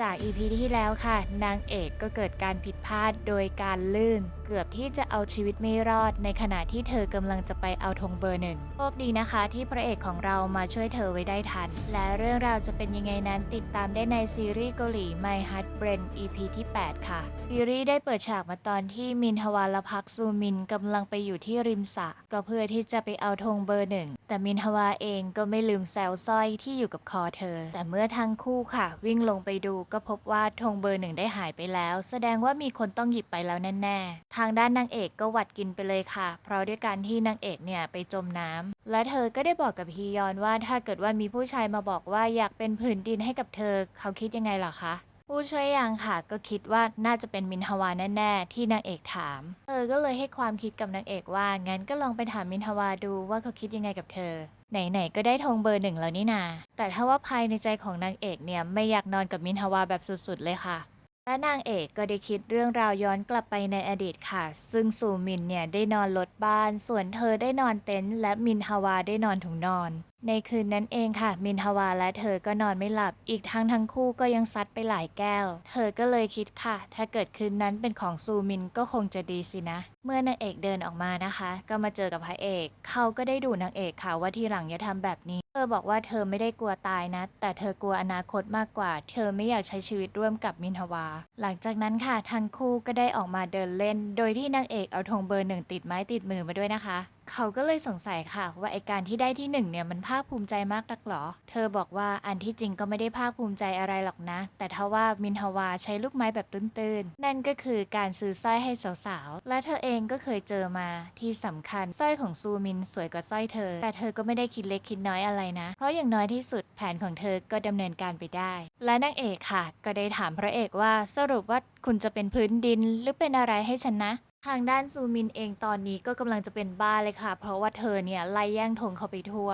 จาก EP ที่แล้วค่ะ นางเอกก็เกิดการผิดพลาดโดยการลื่น เกือบที่จะเอาชีวิตไม่รอด ในขณะที่เธอกำลังจะไปเอาธงเบอร์หนึ่งโชคดีนะคะ ที่พระเอกของเรามาช่วยเธอไว้ได้ทัน และเรื่องราวจะเป็นยังไงนั้นติดตามได้ในซีรีส์เกาหลี My Heart Brand EP ที่ 8 ค่ะ ซีรีส์ได้เปิดฉากมาตอนที่มินฮวาลพักซูมินกำลังไปอยู่ที่ริมสระก็เพื่อที่จะไปเอาธงเบอร์หนึ่งแต่มินฮวาเองก็ไม่ลืมแซวสร้อยที่อยู่กับคอเธอ แต่เมื่อทั้งคู่ค่ะ วิ่งลงไปดูก็พบว่าธงเบอร์หนึ่งได้หายไปแล้ว แสดงว่ามีคนต้องหยิบไปแล้วแน่ๆ ทางด้านนางเอกก็หวัดกินไปเลยค่ะ เพราะด้วยการที่นางเอกเนี่ยไปจมน้ำและเธอก็ได้บอกกับฮียอนว่าถ้าเกิดว่ามีผู้ชายมาบอกว่าอยากเป็นผืนดินให้กับเธอ เขาคิดยังไงล่ะคะผู้ช่วยยังค่ะก็คิดว่าน่าจะเป็นมินฮวาแน่ๆ ที่นางเอกถาม เธอก็เลยให้ความคิดกับนางเอกว่างั้นก็ลองไปถามมินฮวาดูว่าเขาคิดยังไงกับเธอ ไหนๆก็ได้ธงเบอร์หนึ่งแล้วนี่นา แต่ถ้าว่าภายในใจของนางเอกเนี่ยไม่อยากนอนกับมินฮวาแบบสุดๆเลยค่ะ และนางเอกก็ได้คิดเรื่องราวย้อนกลับไปในอดีตค่ะ ซึ่งซูมินเนี่ยได้นอนรถบ้าน ส่วนเธอได้นอนเต็นท์และมินฮาวาได้นอนถุงนอน ในคืนนั้นเองค่ะ มินฮาวาและเธอก็นอนไม่หลับ อีกทั้งทั้งคู่ก็ยังซัดไปหลายแก้ว เธอก็เลยคิดค่ะ ถ้าเกิดคืนนั้นเป็นของซูมินก็คงจะดีสินะ เมื่อนางเอกเดินออกมานะคะ ก็มาเจอกับพระเอก เขาก็ได้ดูนางเอกค่ะว่าทีหลังอย่าทำแบบนี้ เธอบอกว่าเธอไม่ได้กลัวตายนะ แต่เธอกลัวอนาคตมากกว่า เธอไม่อยากใช้ชีวิตร่วมกับมินฮวา หลังจากนั้นค่ะทั้งคู่ก็ได้ออกมาเดินเล่น โดยที่นางเอกเอาธงเบอร์หนึ่งติดไม้ติดมือมาด้วยนะคะเขาก็เลยสงสัยค่ะ ว่าไอการที่ได้ที่หนึ่งเนี่ยมันภาคภูมิใจมากนักหรอ เธอบอกว่าอันที่จริงก็ไม่ได้ภาคภูมิใจอะไรหรอกนะ แต่ถ้าว่ามินฮวาใช้ลูกไม้แบบตื้นๆ นั่นก็คือการซื้อสร้อยให้สาวๆ และเธอเองก็เคยเจอมาที่สำคัญสร้อยของซูมินสวยกว่าสร้อยเธอ แต่เธอก็ไม่ได้คิดเล็กคิดน้อยอะไรนะ เพราะอย่างน้อยที่สุดแผนของเธอก็ดำเนินการไปได้ และนางเอกค่ะ ก็ได้ถามพระเอกว่าสรุปว่าคุณจะเป็นพื้นดินหรือเป็นอะไรให้ฉันนะ ทางด้านซูมินเองตอนนี้ก็กำลังจะเป็นบ้าเลยค่ะ เพราะว่าเธอเนี่ยไล่แย่งธงเขาไปทั่ว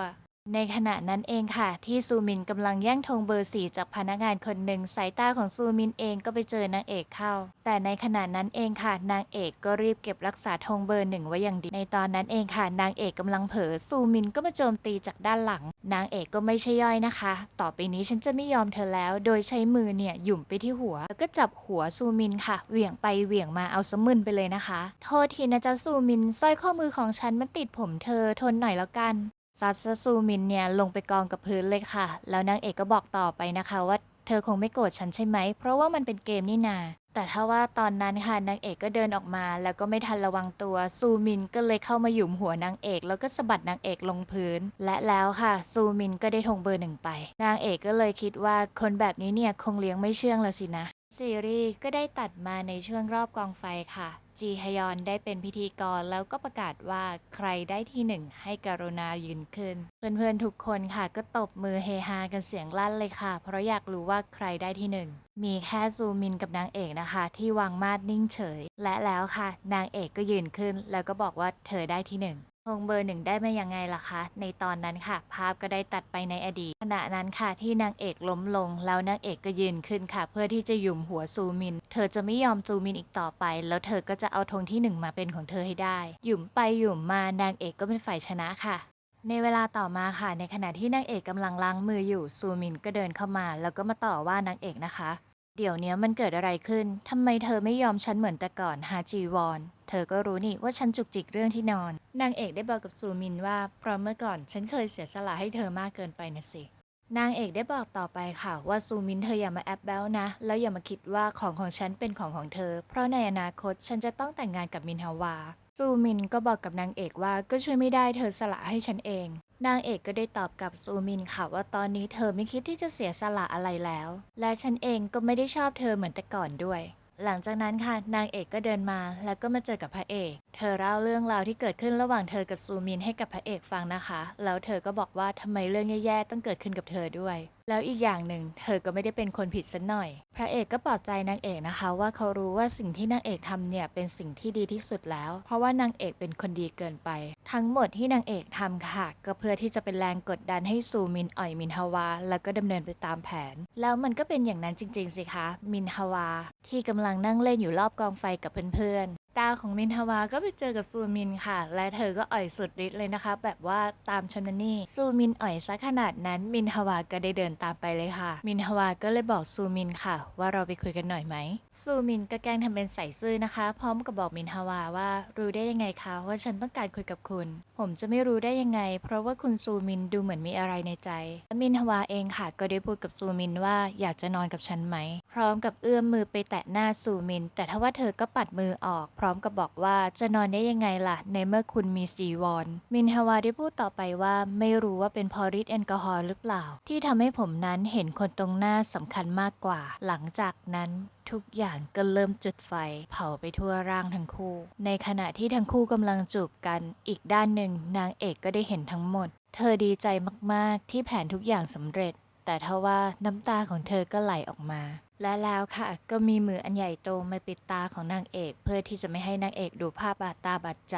ในขณะนั้นเองค่ะ ที่ซูมินกำลังแย่งธงเบอร์สี่จากพนักงานคนหนึ่งสายตาของซูมินเองก็ไปเจอนางเอกเข้า แต่ในขณะนั้นเองค่ะ นางเอกก็รีบเก็บรักษาธงเบอร์หนึ่งไว้อย่างดี ในตอนนั้นเองค่ะ นางเอกกำลังเผลอซูมินก็มาโจมตีจากด้านหลัง นางเอกก็ไม่ใช่ย่อยนะคะ ต่อไปนี้ฉันจะไม่ยอมเธอแล้ว โดยใช้มือเนี่ยหยุ่มไปที่หัว แล้วก็จับหัวซูมินค่ะเหวี่ยงไปเหวี่ยงมาเอาสมึนไปเลยนะคะ โทษทีนะจ๊ะซูมินสร้อยข้อมือของฉันมันติดผมเธอทนหน่อยแล้วกัน ซัตซะซูมินเนี่ยลงไปกองกับพื้นเลยค่ะ แล้วนางเอกก็บอกต่อไปนะคะว่าเธอคงไม่โกรธฉันใช่ไหม เพราะว่ามันเป็นเกมนี่นา แต่ถ้าว่าตอนนั้นค่ะนางเอกก็เดินออกมา แล้วก็ไม่ทันระวังตัว ซูมินก็เลยเข้ามาหยุมหัวนางเอก แล้วก็สะบัดนางเอกลงพื้น และแล้วค่ะ ซูมินก็ได้ธงเบอร์หนึ่งไป นางเอกก็เลยคิดว่าคนแบบนี้เนี่ยคงเลี้ยงไม่เชื่องแล้วสินะซีรีส์ก็ได้ตัดมาในช่วงรอบกองไฟค่ะ จีฮยอนได้เป็นพิธีกรแล้วก็ประกาศว่าใครได้ที่หนึ่งให้กรุณายืนขึ้น เพื่อนๆทุกคนค่ะก็ตบมือเฮฮากันเสียงลั่นเลยค่ะ เพราะอยากรู้ว่าใครได้ที่หนึ่งมีแค่ซูมินกับนางเอกนะคะ ที่วางมาดนิ่งเฉย และแล้วค่ะ นางเอกก็ยืนขึ้น แล้วก็บอกว่าเธอได้ที่หนึ่ง งเบอร์หนึ่งได้มายังไงล่ะคะ ในตอนนั้นค่ะ ภาพก็ได้ตัดไปในอดีต ขณะนั้นค่ะที่นางเอกล้มลง แล้วนางเอกก็ยืนขึ้นค่ะ เพื่อที่จะหยุมหัวซูมิน เธอจะไม่ยอมซูมินอีกต่อไป แล้วเธอก็จะเอาธงที่หนึ่งมาเป็นของเธอให้ได้ หยุมไปหยุมมานางเอกก็เป็นฝ่ายชนะค่ะในเวลาต่อมาค่ะ ในขณะที่นางเอกกำลังล้างมืออยู่ซูมินก็เดินเข้ามา แล้วก็มาต่อว่านางเอกนะคะ เดี๋ยวเนี้ยมันเกิดอะไรขึ้น ทำไมเธอไม่ยอมฉันเหมือนแต่ก่อนฮาจีวอน เธอก็รู้นี่ว่าฉันจุกจิกเรื่องที่นอน นางเอกได้บอกกับซูมินว่า เพราะเมื่อก่อนฉันเคยเสียสละให้เธอมากเกินไปนะสิ นางเอกได้บอกต่อไปค่ะว่าซูมินเธออย่ามาแอบแบลนะ แล้วอย่ามาคิดว่าของของฉันเป็นของของเธอ เพราะในอนาคตฉันจะต้องแต่งงานกับมินฮาวา ซูมินก็บอกกับนางเอกว่าก็ช่วยไม่ได้เธอสละให้ฉันเอง นางเอกก็ได้ตอบกับซูมินค่ะว่าตอนนี้เธอไม่คิดที่จะเสียสละอะไรแล้ว และฉันเองก็ไม่ได้ชอบเธอเหมือนแต่ก่อนด้วย หลังจากนั้นค่ะนางเอกก็เดินมาแล้วก็มาเจอกับพระเอก เธอเล่าเรื่องราวที่เกิดขึ้นระหว่างเธอกับซูมินให้กับพระเอกฟังนะคะ แล้วเธอก็บอกว่าทำไมเรื่องแย่ๆต้องเกิดขึ้นกับเธอด้วย แล้วอีกอย่างหนึ่งเธอก็ไม่ได้เป็นคนผิดสักหน่อย พระเอกก็ปลอบใจนางเอกนะคะ ว่าเขารู้ว่าสิ่งที่นางเอกทำเนี่ยเป็นสิ่งที่ดีที่สุดแล้ว เพราะว่านางเอกเป็นคนดีเกินไป ทั้งหมดที่นางเอกทำค่ะ ก็เพื่อที่จะเป็นแรงกดดันให้ซูมินอ่อยมินฮาวา แล้วก็ดำเนินไปตามแผน แล้วมันก็เป็นอย่างนั้นจริง ๆ สิคะ มินฮาวา ที่กำลังนั่งเล่นอยู่รอบกองไฟกับเพื่อน ตาของมินฮวาก็ไปเจอกับซูมินค่ะ และเธอก็อ่อยสุดฤทธิ์เลยนะคะ แบบว่าตามฉันนี่ซูมินอ่อยซะขนาดนั้น มินฮวาก็ได้เดินตามไปเลยค่ะ มินฮวาก็เลยบอกซูมินค่ะ ว่าเราไปคุยกันหน่อยไหมซูมินก็แกล้งทำเป็นใส่ซื่อนะคะ พร้อมกับบอกมินฮวาว่ารู้ได้ยังไงคะว่าฉันต้องการคุยกับคุณ ผมจะไม่รู้ได้ยังไง เพราะว่าคุณซูมินดูเหมือนมีอะไรในใจและมินฮวาเองค่ะ ก็ได้พูดกับซูมินว่าอยากจะนอนกับฉันไหม พร้อมกับเอื้อมมือไปแตะหน้าซูมิน แต่ถ้าว่าเธอก็ปัดมือออกพร้อมกับบอกว่าจะนอนได้ยังไงล่ะ ในเมื่อคุณมีจีวรมินฮาวาได้พูดต่อไปว่าไม่รู้ว่าเป็นพอฤทธิ์แอลกอฮอล์หรือเปล่า ที่ทำให้ผมนั้นเห็นคนตรงหน้าสำคัญมากกว่า หลังจากนั้นทุกอย่างก็เริ่มจุดไฟ เผาไปทั่วร่างทั้งคู่ ในขณะที่ทั้งคู่กำลังจูบกัน อีกด้านหนึ่งนางเอกก็ได้เห็นทั้งหมด เธอดีใจมากๆ ที่แผนทุกอย่างสำเร็จ แต่ทว่าน้ำตาของเธอก็ไหลออกมา และแล้วค่ะ ก็มีมืออันใหญ่โตมาปิดตาของนางเอก เพื่อที่จะไม่ให้นางเอกดูภาพบาดตาบาดใจ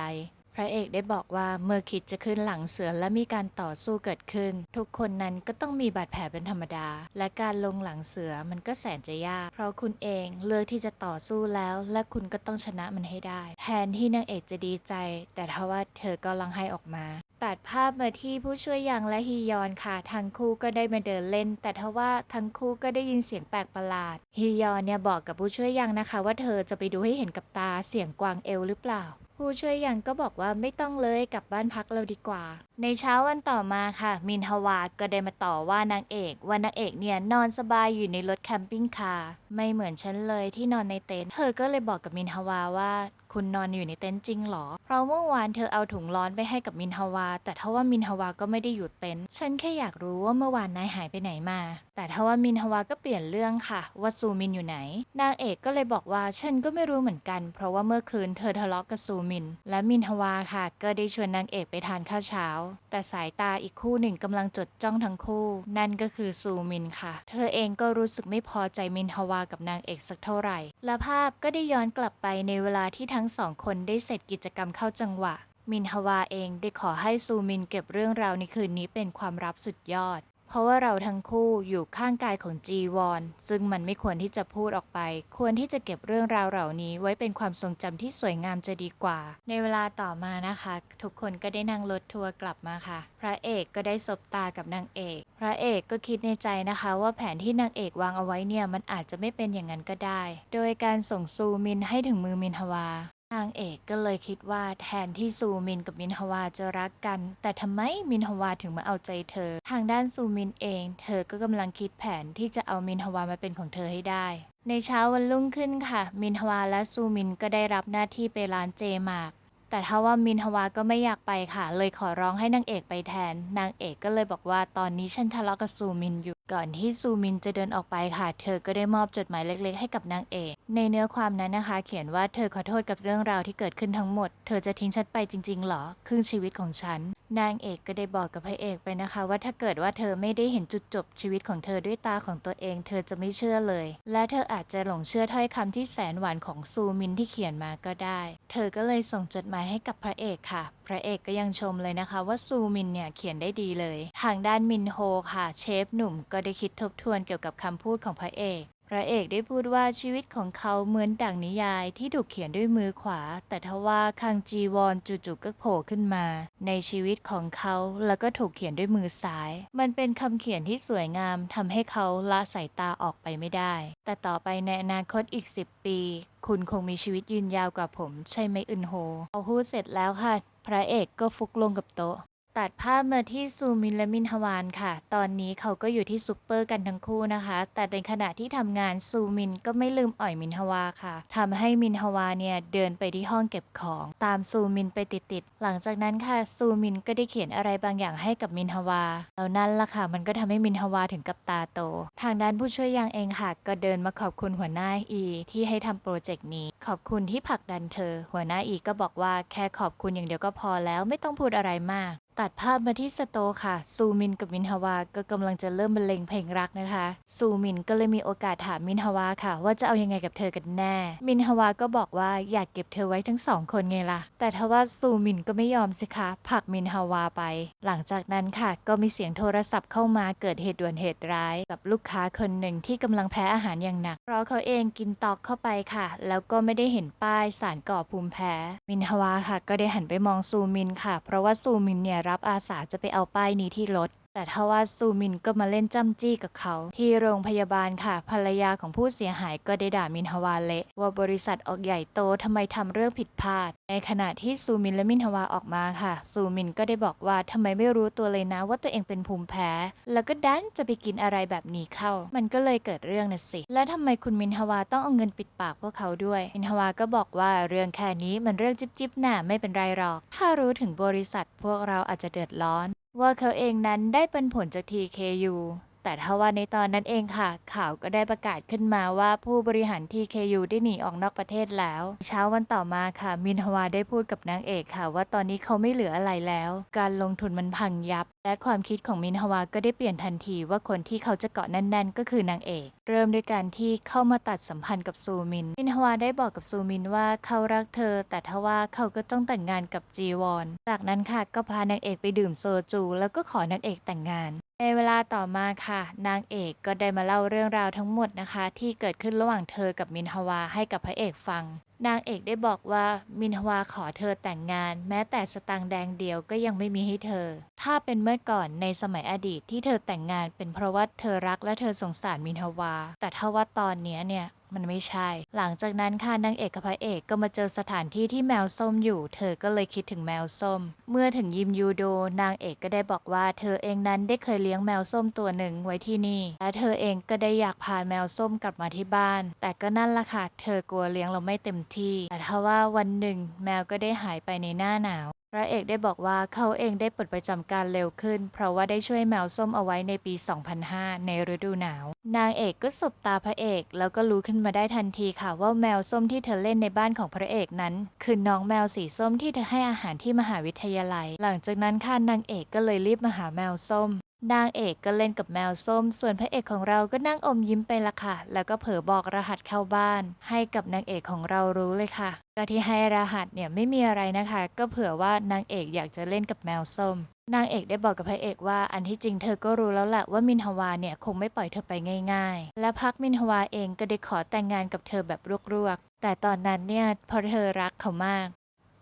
พระเอกได้บอกว่าเมื่อคิดจะขึ้นหลังเสือและมีการต่อสู้เกิดขึ้น ทุกคนนั้นก็ต้องมีบาดแผลเป็นธรรมดา และการลงหลังเสือมันก็แสนจะยาก เพราะคุณเองเลือกที่จะต่อสู้แล้ว และคุณก็ต้องชนะมันให้ได้ แทนที่นางเอกจะดีใจ แต่ทว่าเธอก็ลังไห้ออกมาตัดภาพมาที่ผู้ช่วยยังและฮียอนค่ะ ทั้งคู่ก็ได้มาเดินเล่น แต่ทว่าทั้งคู่ก็ได้ยินเสียงแปลกประหลาดฮียอนเนี่ยบอกกับผู้ช่วยยังนะคะ ว่าเธอจะไปดูให้เห็นกับตาเสียงกวางเอลหรือเปล่า ผู้ช่วยยังก็บอกว่าไม่ต้องเลยกลับบ้านพักเราดีกว่า ในเช้าวันต่อมาค่ะ มินฮวาก็ได้มาต่อว่านางเอกว่านางเอกเนี่ยนอนสบายอยู่ในรถแคมปิ้งคาร์ไม่เหมือนฉันเลยที่นอนในเต็นท์เธอก็เลยบอกกับมินฮวาว่าคุณนอนอยู่ในเต็นท์จริงเหรอ เพราะเมื่อวานเธอเอาถุงร้อนไปให้กับมินฮวา แต่ทว่ามินฮวาก็ไม่ได้อยู่เต็นท์ ฉันแค่อยากรู้ว่าเมื่อวานนายหายไปไหนมา แต่ทว่ามินฮวาก็เปลี่ยนเรื่องค่ะ ว่าซูมินอยู่ไหน นางเอกก็เลยบอกว่าฉันก็ไม่รู้เหมือนกัน เพราะว่าเมื่อคืนเธอทะเลาะกับซูมิน และมินฮวาค่ะ ก็ได้ชวนนางเอกไปทานข้าวเช้า แต่สายตาอีกคู่หนึ่งกำลังจดจ้องทั้งคู่ นั่นก็คือซูมินค่ะ เธอเองก็รู้สึกไม่พอใจมินฮวากับนางเอกสักเท่าไหร่ และภาพก็ได้ย้อนกลับไปในเวลาที่ทั้งสองคนได้เสร็จกิจกรรมเข้าจังหวะมินฮวาเองได้ขอให้ซูมินเก็บเรื่องราวในคืนนี้เป็นความลับสุดยอด เพราะว่าเราทั้งคู่อยู่ข้างกายของจีวอนซึ่งมันไม่ควรที่จะพูดออกไป ควรที่จะเก็บเรื่องราวเหล่านี้ไว้เป็นความทรงจำที่สวยงามจะดีกว่า ในเวลาต่อมานะคะ ทุกคนก็ได้นั่งรถทัวร์กลับมาค่ะ พระเอกก็ได้สบตากับนางเอก พระเอกก็คิดในใจนะคะ ว่าแผนที่นางเอกวางเอาไว้เนี่ยมันอาจจะไม่เป็นอย่างนั้นก็ได้ โดยการส่งซูมินให้ถึงมือมินฮวา นางเอกก็เลยคิดว่าแทนที่ซูมินกับมินฮวาจะรักกัน แต่ทำไมมินฮวาถึงมาเอาใจเธอ ทางด้านซูมินเอง เธอก็กำลังคิดแผนที่จะเอามินฮวามาเป็นของเธอให้ได้ ในเช้าวันรุ่งขึ้นค่ะ มินฮวาและซูมินก็ได้รับหน้าที่ไปร้านเจมาก แต่ถ้าว่ามินฮวาก็ไม่อยากไปค่ะ เลยขอร้องให้นางเอกไปแทน นางเอกก็เลยบอกว่าตอนนี้ฉันทะเลาะกับซูมินอยู่ ก่อนที่ซูมินจะเดินออกไปค่ะ เธอก็ได้มอบจดหมายเล็ก ๆ ให้กับนางเอก ในเนื้อความนั้นนะคะ เขียนว่าเธอขอโทษกับเรื่องราวที่เกิดขึ้นทั้งหมด เธอจะทิ้งฉันไปจริงๆเหรอ ครึ่งชีวิตของฉัน นางเอกก็ได้บอกกับพระเอกไปนะคะ ว่าถ้าเกิดว่าเธอไม่ได้เห็นจุดจบชีวิตของเธอด้วยตาของตัวเอง เธอจะไม่เชื่อเลย และเธออาจจะหลงเชื่อถ้อยคำที่แสนหวานของซูมินที่เขียนมาก็ได้ เธอก็เลยส่งจดหมายให้กับพระเอกค่ะ พระเอกก็ยังชมเลยนะคะ ว่าซูมินเนี่ยเขียนได้ดีเลย ทางด้านมินโฮค่ะ เชฟหนุ่มก็ได้คิดทบทวนเกี่ยวกับคำพูดของพระเอก พระเอกได้พูดว่าชีวิตของเขาเหมือนดั่งนิยายที่ถูกเขียนด้วยมือขวา แต่ทว่าคังจีวอนจู่ๆก็โผล่ขึ้นมา ในชีวิตของเขาแล้วก็ถูกเขียนด้วยมือซ้าย มันเป็นคำเขียนที่สวยงามทำให้เขาละสายตาออกไปไม่ได้ แต่ต่อไปในอนาคตอีก 10 ปี คุณคงมีชีวิตยืนยาวกว่าผม ใช่ไหมอึนโฮพอาพูดเสร็จแล้วค่ะ พระเอกก็ฟุกลงกับโต๊ะ ตัดภาพมาที่ซูมินและมินฮวานค่ะ ตอนนี้เขาก็อยู่ที่ซูเปอร์กันทั้งคู่นะคะ แต่ในขณะที่ทำงานซูมินก็ไม่ลืมอ่อยมินฮวาค่ะทำให้มินฮวาเนี่ยเดินไปที่ห้องเก็บของ ตามซูมินไปติดๆหลังจากนั้นค่ะซูมินก็ได้เขียนอะไรบางอย่างให้กับมินฮวาแล้วนั่นล่ะค่ะ มันก็ทำให้มินฮวาถึงกับตาโต ทางด้านผู้ช่วยยังเองค่ะก็เดินมาขอบคุณหัวหน้าอี ที่ให้ทำโปรเจกต์นี้ ขอบคุณที่ผลักดันเธอ หัวหน้าอีก็บอกว่าแค่ขอบคุณอย่างเดียวก็พอแล้วไม่ต้องพูดอะไรมากตัดภาพมาที่สโตค่ะ ซูมินกับมินฮาวาก็กำลังจะเริ่มบรรเลงเพลงรักนะคะ ซูมินก็เลยมีโอกาสถามมินฮาวาค่ะ ว่าจะเอายังไงกับเธอกันแน่ มินฮาวาก็บอกว่าอยากเก็บเธอไว้ทั้งสองคนไงล่ะ แต่ทว่าซูมินก็ไม่ยอมสิคะผลักมินฮาวาไป หลังจากนั้นค่ะ ก็มีเสียงโทรศัพท์เข้ามาเกิดเหตุด่วนเหตุร้าย กับลูกค้าคนหนึ่งที่กำลังแพ้อาหารอย่างหนักเพราะเขาเองกินตอกเข้าไปค่ะ แล้วก็ไม่ได้เห็นป้ายสารก่อภูมิแพ้ มินฮาวาค่ะ ก็ได้หันไปมองซูมินค่ะ เพราะว่าซูมินเนี่ยรับอาสาจะไปเอาป้ายนี้ที่รถ แต่ทว่าซูมินก็มาเล่นจ้ำจี้กับเขา ที่โรงพยาบาลค่ะ ภรรยาของผู้เสียหายก็ได้ด่ามินฮวาเละว่าบริษัทออกใหญ่โตทำไมทำเรื่องผิดพลาด ในขณะที่ซูมินและมินฮวาออกมาค่ะ ซูมินก็ได้บอกว่าทำไมไม่รู้ตัวเลยนะว่าตัวเองเป็นภูมิแพ้ แล้วก็ดันจะไปกินอะไรแบบนี้เข้า มันก็เลยเกิดเรื่องน่ะสิ และทำไมคุณมินฮวาต้องเอาเงินปิดปากพวกเขาด้วย มินฮวาก็บอกว่าเรื่องแค่นี้มันเรื่องจิบจิบๆน่ะไม่เป็นไรหรอก ถ้ารู้ถึงบริษัทพวกเราอาจจะเดือดร้อน ว่าเขาเองนั้นได้เป็นผลจาก TKU แต่ทว่าในตอนนั้นเองค่ะ ข่าวก็ได้ประกาศขึ้นมาว่าผู้บริหาร TKU ได้หนีออกนอกประเทศแล้ว เช้าวันต่อมาค่ะ มินฮวาได้พูดกับนางเอกค่ะ ว่าตอนนี้เขาไม่เหลืออะไรแล้ว การลงทุนมันพังยับ และความคิดของมินฮวาก็ได้เปลี่ยนทันทีว่าคนที่เขาจะเกาะแน่น ๆ ก็คือนางเอกเริ่มด้วยการที่เข้ามาตัดสัมพันธ์กับซูมิน มินฮวาได้บอกกับซูมินว่าเขารักเธอ แต่ทว่าเขาก็ต้องแต่งงานกับจีวอน จากนั้นค่ะก็พานางเอกไปดื่มโซจู แล้วก็ขอนางเอกแต่งงาน ในเวลาต่อมาค่ะ นางเอกก็ได้มาเล่าเรื่องราวทั้งหมดนะคะ ที่เกิดขึ้นระหว่างเธอกับมินฮวาให้กับพระเอกฟัง นางเอกได้บอกว่ามินฮวาขอเธอแต่งงาน แม้แต่สตางแดงเดียวก็ยังไม่มีให้เธอ ถ้าเป็นเมื่อก่อนในสมัยอดีตที่เธอแต่งงานเป็นเพราะว่าเธอรักและเธอสงสารมินฮวา แต่ถ้าว่าตอนนี้เนี่ย มันไม่ใช่ หลังจากนั้นค่ะนางเอกกับพระเอกก็มาเจอสถานที่ที่แมวส้มอยู่ เธอก็เลยคิดถึงแมวส้ม เมื่อถึงยิมยูโด นางเอกก็ได้บอกว่า เธอเองนั้นได้เคยเลี้ยงแมวส้มตัวหนึ่งไว้ที่นี่ และเธอเองก็ได้อยากพาแมวส้มกลับมาที่บ้าน แต่ก็นั่นละค่ะ เธอกลัวเลี้ยงเราไม่เต็มที่ แต่ถ้าว่าวันหนึ่ง แมวก็ได้หายไปในหน้าหนาวพระเอกได้บอกว่าเขาเองได้ปลดประจำการเร็วขึ้น เพราะว่าได้ช่วยแมวส้มเอาไว้ในปี 2005 ในฤดูหนาว นางเอกก็สบตาพระเอก แล้วก็รู้ขึ้นมาได้ทันทีค่ะว่าแมวส้มที่เธอเล่นในบ้านของพระเอกนั้น คือน้องแมวสีส้มที่เธอให้อาหารที่มหาวิทยาลัย หลังจากนั้นค่ะนางเอกก็เลยรีบมาหาแมวส้ม นางเอกก็เล่นกับแมวส้ม ส่วนพระเอกของเราก็นั่งอมยิ้มไปละค่ะ แล้วก็เผลอบอกรหัสเข้าบ้าน ให้กับนางเอกของเรารู้เลยค่ะก็ที่ให้รหัสเนี่ยไม่มีอะไรนะคะ ก็เผื่อว่านางเอกอยากจะเล่นกับแมวส้ม นางเอกได้บอกกับพระเอกว่าอันที่จริงเธอก็รู้แล้วแหละว่ามินฮวาเนี่ยคงไม่ปล่อยเธอไปง่ายๆ และพักมินฮวาเองก็ได้ขอแต่งงานกับเธอแบบรวกๆ แต่ตอนนั้นเนี่ยพอเธอรักเขามาก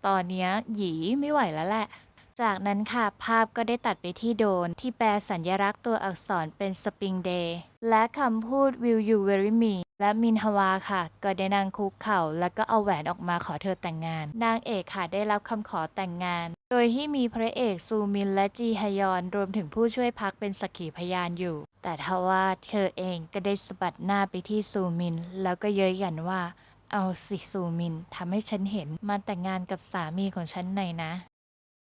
ตอนเนี้ยหยีไม่ไหวแล้วแหละ จากนั้นค่ะภาพก็ได้ตัดไปที่โดนที่แปลสัญลักษณ์ตัวอักษรเป็น Spring Day และคำพูด Will you marry me และมินฮวาค่ะ ก็ได้นั่งคุกเข่า แล้วก็เอาแหวนออกมาขอเธอแต่งงาน นางเอกค่ะได้รับคำขอแต่งงาน โดยที่มีพระเอกซูมินและจีฮยอน รวมถึงผู้ช่วยพักเป็นสักขีพยานอยู่ แต่ทว่าเธอเองก็ได้สะบัดหน้าไปที่ซูมิน แล้วก็เย้ยหยันว่า เอาสิซูมินทำให้ฉันเห็นมาแต่งงานกับสามีของฉันหน่อยนะ